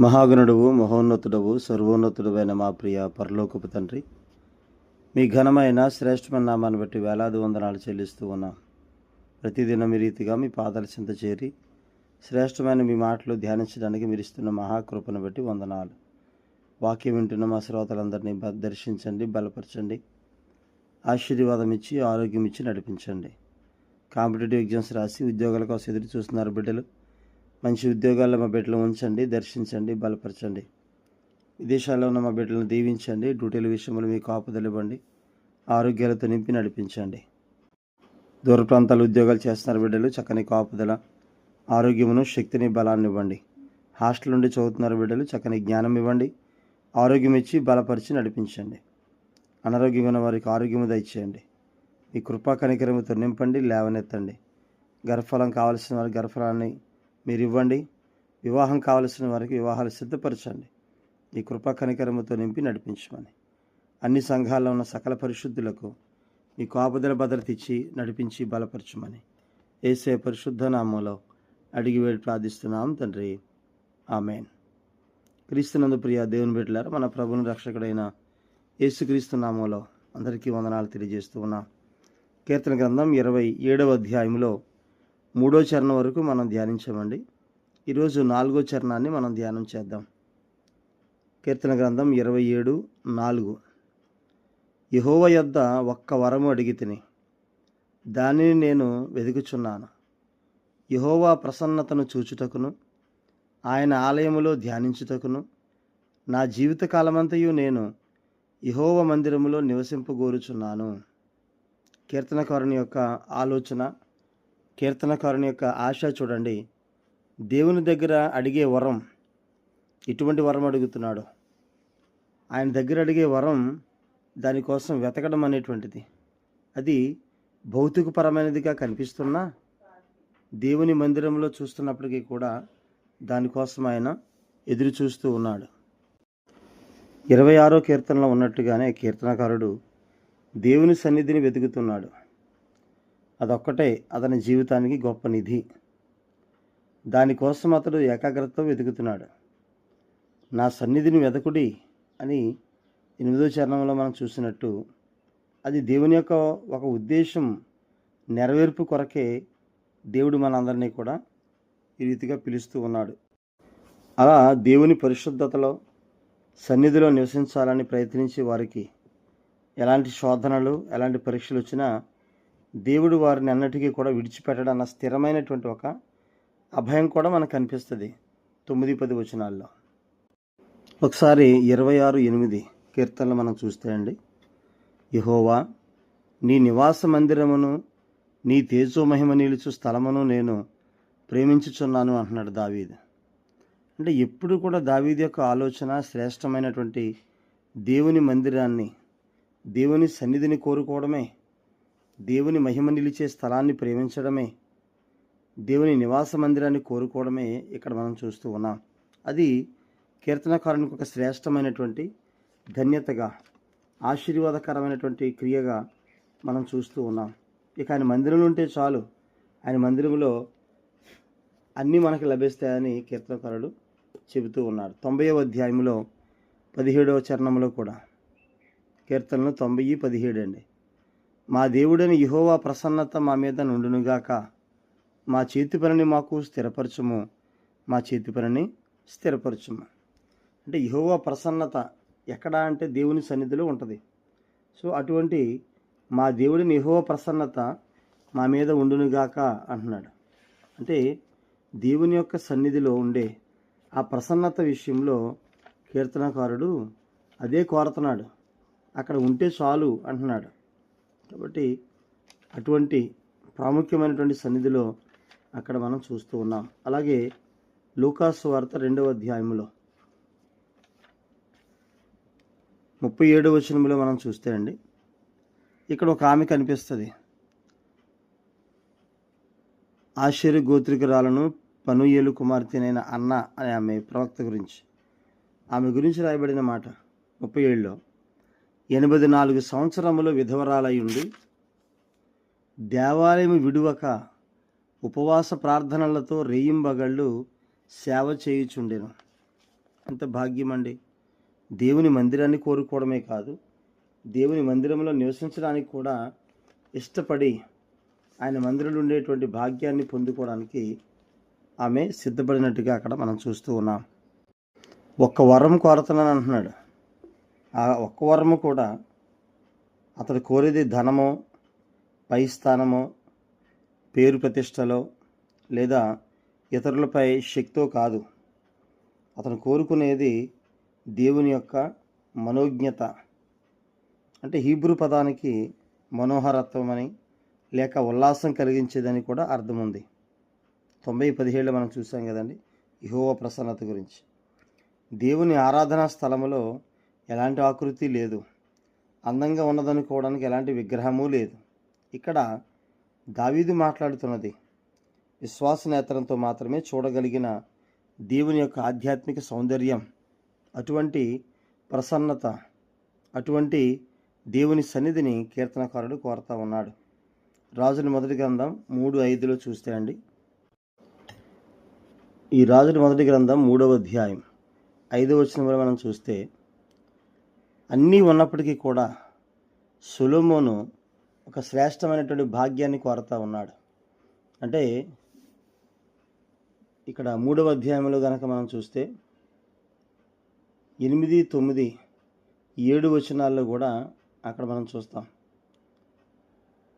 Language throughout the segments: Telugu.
మహాగణుడువు మహోన్నతుడవు సర్వోన్నతుడవైన మా ప్రియ పరలోకపు తండ్రి మీ ఘనమైన శ్రేష్టమైన నామాన్ని బట్టి వేలాది వందనాలు చెల్లిస్తూ ఉన్నాం. ప్రతిదినం ఈ రీతిగా మీ పాదాల చింత చేరి శ్రేష్టమైన మీ మాటలు ధ్యానించడానికి మీరు ఇస్తున్న మహాకృపను బట్టి వందనాలు. వాక్యం వింటున్న మా శ్రోతలందరినీ బ- దర్శించండి బలపరచండి ఆశీర్వాదం ఇచ్చి ఆరోగ్యం ఇచ్చి నడిపించండి. కాంపిటేటివ్ ఎగ్జామ్స్ రాసి ఉద్యోగాల కోసం ఎదురు చూస్తున్నారు బిడ్డలు. మంచి ఉద్యోగాల్లో మా బిడ్డలు ఉంచండి దర్శించండి బలపరచండి. విదేశాల్లో ఉన్న మా బిడ్డలను దీవించండి డ్యూటీల విషయంలో మీకు ఆపుదలివ్వండి ఆరోగ్యాలతో నింపి నడిపించండి. దూర ప్రాంతాలు ఉద్యోగాలు చేస్తున్నారు బిడ్డలు చక్కని కాపుదల ఆరోగ్యమును శక్తిని బలాన్ని ఇవ్వండి. హాస్టల్ నుండి చదువుతున్నారు బిడ్డలు చక్కని జ్ఞానం ఇవ్వండి ఆరోగ్యం ఇచ్చి బలపరిచి నడిపించండి. అనారోగ్యమైన వారికి ఆరోగ్యము దయచేయండి. మీ కృపా కనికరముతో నింపండి లేవనెత్తండి. గర్భఫలం కావలసిన వారి గర్భఫలాన్ని మీరు ఇవ్వండి వివాహం కావలసిన వారికి వివాహాలు సిద్ధపరచండి. ఈ కృపా కనికరముతో నింపి నడిపించమని. అన్ని సంఘాల్లో ఉన్న సకల పరిశుద్ధులకు మీ కాపుదల భద్రత ఇచ్చి నడిపించి బలపరచమని. ఏసే పరిశుద్ధ నామంలో అడిగి వేడి ప్రార్థిస్తున్నాం తండ్రి. ఆమెన్. క్రీస్తునందు ప్రియ దేవుని బిడ్డలారు మన ప్రభుని రక్షకుడైన యేసుక్రీస్తు నామంలో అందరికీ వందనాలు తెలియజేస్తూ ఉన్నాం. కీర్తన గ్రంథం ఇరవై ఏడవ అధ్యాయంలో మూడో చరణం వరకు మనం ధ్యానించామండి. ఈరోజు నాలుగో చరణాన్ని మనం ధ్యానం చేద్దాం. కీర్తన గ్రంథం ఇరవై ఏడు నాలుగు. యహోవ యొద్ద ఒక్క వరము అడిగి తిని దానిని నేను వెతుకుచున్నాను యహోవా ప్రసన్నతను చూచుటకును ఆయన ఆలయములో ధ్యానించుటకును నా జీవితకాలమంతయు నేను యహోవ మందిరములో నివసింపగోరుచున్నాను. కీర్తనకారుని యొక్క ఆలోచన కీర్తనకారుని యొక్క ఆశ చూడండి. దేవుని దగ్గర అడిగే వరం ఎటువంటి వరం అడుగుతున్నాడు. ఆయన దగ్గర అడిగే వరం దానికోసం వెతకడం అనేటువంటిది. అది భౌతికపరమైనదిగా కనిపిస్తున్నా దేవుని మందిరంలో చూస్తున్నప్పటికీ కూడా దానికోసం ఆయన ఎదురు చూస్తూ ఉన్నాడు. ఇరవై ఆరో కీర్తనలో ఉన్నట్టుగానే కీర్తనకారుడు దేవుని సన్నిధిని వెతుకుతున్నాడు. అదొక్కటే అతని జీవితానికి గొప్ప నిధి. దానికోసం అతడు ఏకాగ్రతతో వెతుకుతున్నాడు. నా సన్నిధిని వెతకుడి అని ఎనిమిదో చరణంలో మనం చూసినట్టు అది దేవుని యొక్క ఒక ఉద్దేశం నెరవేర్పు కొరకే దేవుడు మనందరినీ కూడా ఈ రీతిగా పిలుస్తూ ఉన్నాడు. అలా దేవుని పరిశుద్ధతలో సన్నిధిలో నివసించాలని ప్రయత్నించే వారికి ఎలాంటి శోధనలు ఎలాంటి పరీక్షలు వచ్చినా దేవుడు వారిని అన్నిటికీ కూడా విడిచిపెట్టడం అన్న స్థిరమైనటువంటి ఒక అభయం కూడా మనకు కనిపిస్తుంది. తొమ్మిది పది వచనాల్లో. ఒకసారి ఇరవై ఆరు ఎనిమిది కీర్తనలు మనం చూస్తే అండి. యహోవా నీ నివాస మందిరమును నీ తేజోమహిమ నిలుచు స్థలమును నేను ప్రేమించుచున్నాను అంటున్నాడు దావీద్. అంటే ఎప్పుడు కూడా దావీద్ యొక్క ఆలోచన శ్రేష్టమైనటువంటి దేవుని మందిరాన్ని దేవుని సన్నిధిని కోరుకోవడమే దేవుని మహిమ నిలిచే స్థలాన్ని ప్రేమించడమే దేవుని నివాస మందిరాన్ని కోరుకోవడమే ఇక్కడ మనం చూస్తూ ఉన్నాం. అది కీర్తనకారునికి ఒక శ్రేష్టమైనటువంటి ధన్యతగా ఆశీర్వాదకరమైనటువంటి క్రియగా మనం చూస్తూ ఉన్నాం. ఇక ఆయన మందిరంలో ఉంటే చాలు. ఆయన మందిరంలో అన్నీ మనకు లభిస్తాయని కీర్తనకారుడు చెబుతూ ఉన్నాడు. తొంభైవ అధ్యాయంలో పదిహేడవ చరణంలో కూడా కీర్తనలు తొంభై పదిహేడు అండి. మా దేవుడని యహోవా ప్రసన్నత మా మీద నుండునుగాక. మా చేతి పనిని మాకు స్థిరపరచము. మా చేతి పనిని స్థిరపరచము. అంటే యహోవా ప్రసన్నత ఎక్కడ అంటే దేవుని సన్నిధిలో ఉంటుంది. సో అటువంటి మా దేవుడిని యహోవా ప్రసన్నత మా మీద ఉండునుగాక అంటున్నాడు. అంటే దేవుని యొక్క సన్నిధిలో ఉండే ఆ ప్రసన్నత విషయంలో కీర్తనకారుడు అదే కోరుతున్నాడు. అక్కడ ఉంటే చాలు అంటున్నాడు. కాబట్టి అటువంటి ప్రాముఖ్యమైనటువంటి సన్నిధిలో అక్కడ మనం చూస్తూ ఉన్నాం. అలాగే లూకాసు వార్త రెండవ అధ్యాయంలో ముప్పై ఏడవ వచనంలో మనం చూస్తే అండి ఇక్కడ ఒక ఆమె కనిపిస్తుంది. ఆశ్చర్య గోత్రికురాలను పనుయేలు కుమార్తెనైన అన్న అనే ఆమె ప్రవక్త గురించి. ఆమె గురించి రాయబడిన మాట ముప్పై ఏళ్ళలో ఎనభై నాలుగు సంవత్సరములు విధవరాలై ఉండి దేవాలయం విడువక ఉపవాస ప్రార్థనలతో రేయింబగళ్ళు సేవ చేయుచుండెను. ఎంత భాగ్యం అండి దేవుని మందిరాన్ని కోరుకోవడమే కాదు దేవుని మందిరంలో నివసించడానికి కూడా ఇష్టపడి ఆయన మందిరంలో ఉండేటువంటి భాగ్యాన్ని పొందుకోవడానికి ఆమె సిద్ధపడినట్టుగా అక్కడ మనం చూస్తూ ఉన్నాం. ఒక్క వరం కోరుతున్నాను అంటున్నాడు. ఆ ఒక్క వరము కూడా అతడు కోరేది ధనమో పై స్థానమో పేరు ప్రతిష్టలో లేదా ఇతరులపై శక్తో కాదు. అతను కోరుకునేది దేవుని యొక్క మనోజ్ఞత. అంటే హీబ్రూ పదానికి మనోహరత్వం అని లేక ఉల్లాసం కలిగించేదని కూడా అర్థం ఉంది తొంభై పదిహేళ్ళు మనం చూసాం కదండి ఇహోవ ప్రసన్నత గురించి. దేవుని ఆరాధనా స్థలములో ఎలాంటి ఆకృతి లేదు. అందంగా ఉన్నదనుకోవడానికి ఎలాంటి విగ్రహము లేదు. ఇక్కడ దావీదు మాట్లాడుతున్నది. విశ్వాస నేత్రంతో మాత్రమే చూడగలిగిన దేవుని యొక్క ఆధ్యాత్మిక సౌందర్యం అటువంటి ప్రసన్నత అటువంటి దేవుని సన్నిధిని కీర్తనకారుడు కోరుతా ఉన్నాడు. రాజుల మొదటి గ్రంథం మూడు ఐదులో చూస్తే అండి. ఈ రాజుల మొదటి గ్రంథం మూడవ అధ్యాయం ఐదవ వచనంలో మనం చూస్తే అన్నీ ఉన్నప్పటికీ కూడా సులోమోను ఒక శ్రేష్టమైనటువంటి భాగ్యాన్ని కోరుతా ఉన్నాడు. అంటే ఇక్కడ మూడవ అధ్యాయంలో కనుక మనం చూస్తే ఎనిమిది తొమ్మిది ఏడు వచనాల్లో కూడా అక్కడ మనం చూస్తాం.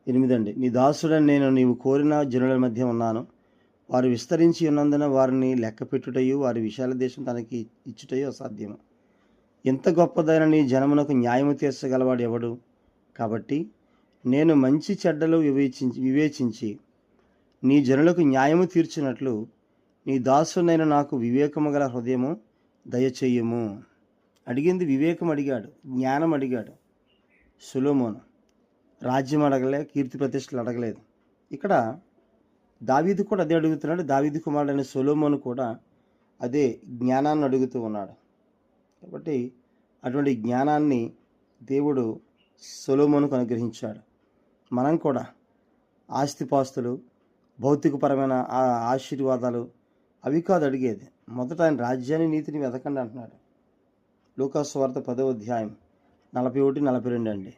ఎనిమిది అండి నీ దాసుడని నేను నీవు కోరిన జనుల మధ్య ఉన్నాను. వారు విస్తరించి ఉన్నందున వారిని లెక్క పెట్టుటయు వారి విశాల దేశం తనకి ఇచ్చుటయు అసాధ్యము. ఇంత గొప్పదైన నీ జనమునకు న్యాయము తీర్చగలవాడు ఎవడు? కాబట్టి నేను మంచి చెడ్డలు వివేచించి వివేచించి నీ జనులకు న్యాయము తీర్చినట్లు నీ దాసునైన నాకు వివేకము గల హృదయము దయచేయము. అడిగింది వివేకం అడిగాడు జ్ఞానం అడిగాడు సులోమోను. రాజ్యం అడగలే కీర్తి ప్రతిష్టలు అడగలేదు. ఇక్కడ దావీదు కూడా అదే అడుగుతున్నాడు. దావీదు కుమారుడైన సొలోమోను కూడా అదే జ్ఞానాన్ని అడుగుతూ ఉన్నాడు. కాబట్టి అటువంటి జ్ఞానాన్ని దేవుడు సొలోమోనుకు అనుగ్రహించాడు. మనం కూడా ఆస్తిపాస్తులు భౌతికపరమైన ఆ ఆశీర్వాదాలు అవి కాదు అడిగేది. మొదట ఆయన రాజ్యాన్ని నీతిని వెతకండి అంటున్నాడు. లోకాస్వార్త పదవ అధ్యాయం నలభై ఒకటి నలభై రెండు అండి.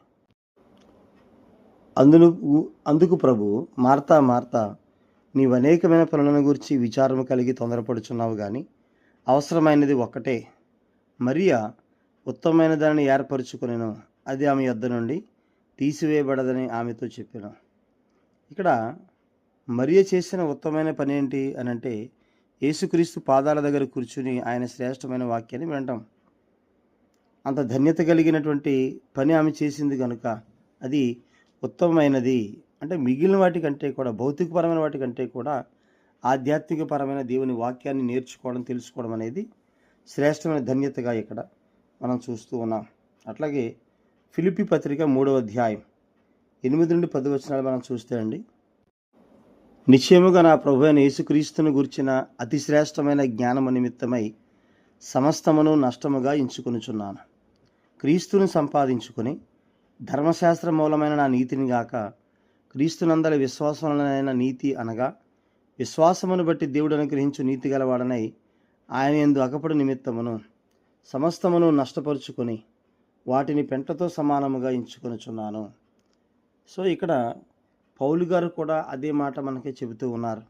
అందును అందుకు ప్రభు మార్తా మార్తా నీవు అనేకమైన పనులను గురించి విచారము కలిగి తొందరపడుచున్నావు కానీ అవసరమైనది ఒక్కటే. మరియా ఉత్తమమైన దానిని ఏర్పరచుకునేను అది ఆమె యొద్ద నుండి తీసివేయబడదని ఆమెతో చెప్పాను. ఇక్కడ మరియ చేసిన ఉత్తమమైన పని ఏంటి అని అంటే యేసుక్రీస్తు పాదాల దగ్గర కూర్చుని ఆయన శ్రేష్టమైన వాక్యాన్ని వినటం. అంత ధన్యత కలిగినటువంటి పని ఆమె చేసింది కనుక అది ఉత్తమమైనది. అంటే మిగిలిన వాటికంటే కూడా భౌతికపరమైన వాటికంటే కూడా ఆధ్యాత్మికపరమైన దేవుని వాక్యాన్ని నేర్చుకోవడం తెలుసుకోవడం అనేది శ్రేష్టమైన ధన్యతగా ఇక్కడ మనం చూస్తూ ఉన్నాం. అట్లాగే ఫిలిపి పత్రిక మూడవ అధ్యాయం ఎనిమిది నుండి పది వచనాలు మనం చూస్తే అండి నిశ్చయముగా నా ప్రభు అయిన యేసుక్రీస్తును గురించిన అతి శ్రేష్టమైన జ్ఞానము నిమిత్తమై సమస్తమును నష్టముగా ఎంచుకొనుచున్నాను. క్రీస్తును సంపాదించుకొని ధర్మశాస్త్ర మూలమైన నా నీతిని గాక క్రీస్తునందరి విశ్వాసములైన నీతి అనగా విశ్వాసమును బట్టి దేవుడు అనుగ్రహించు నీతి గలవాడనై ఆయన ఎందు అకపడు నిమిత్తమును సమస్తమును నష్టపరుచుకొని వాటిని పెంటతో సమానముగా ఎంచుకొనుచున్నాను. సో ఇక్కడ పౌలు గారు కూడా అదే మాట మనకి చెబుతూ ఉన్నారు.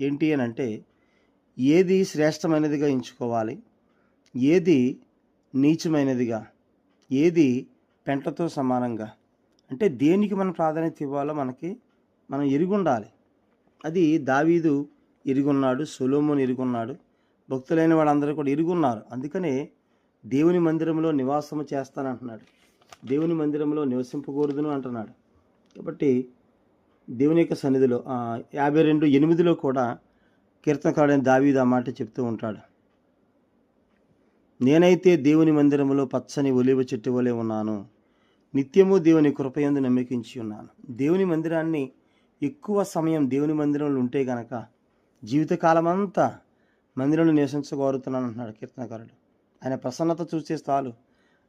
ఏంటి అని అంటే ఏది శ్రేష్టమైనదిగా ఎంచుకోవాలి ఏది నీచమైనదిగా ఏది పెంటతో సమానంగా? అంటే దేనికి మనం ప్రాధాన్యత ఇవ్వాలో మనకి మనం ఎరుగుండాలి. అది దావీదు ఇరుగున్నాడు సొలోమోన్ ఇరుగున్నాడు భక్తులైన వాళ్ళందరూ కూడా ఇరుగున్నారు. అందుకనే దేవుని మందిరంలో నివాసము చేస్తానంటున్నాడు. దేవుని మందిరంలో నివసింపకూడదును అంటున్నాడు. కాబట్టి దేవుని యొక్క సన్నిధిలో యాభై రెండు ఎనిమిదిలో కూడా కీర్తనకారుడైన దావీదు ఆ మాట చెప్తూ ఉంటాడు. నేనైతే దేవుని మందిరములో పచ్చని ఒలివ చెట్టు వలె ఉన్నాను. నిత్యము దేవుని కృపయందు నమ్మకించి ఉన్నాను. దేవుని మందిరాన్ని ఎక్కువ సమయం దేవుని మందిరంలో ఉంటే గనక జీవితకాలం అంతా మందిరంలో నివసించగోరుతున్నాను అంటున్నాడు కీర్తనకారుడు. ఆయన ప్రసన్నత చూస్తే చాలు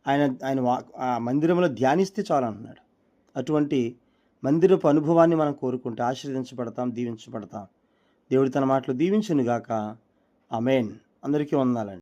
ఆయన ఆయన ఆ మందిరంలో ధ్యానిస్తే చాలు అంటున్నాడు అటువంటి మందిరపు అనుభవాన్ని మనం కోరుకుంటే ఆశీర్వదించబడతాం దీవించబడతాం. దేవుడి తన మాటలు దీవించునుగాక. అమేన్ అందరికీ వందాలండి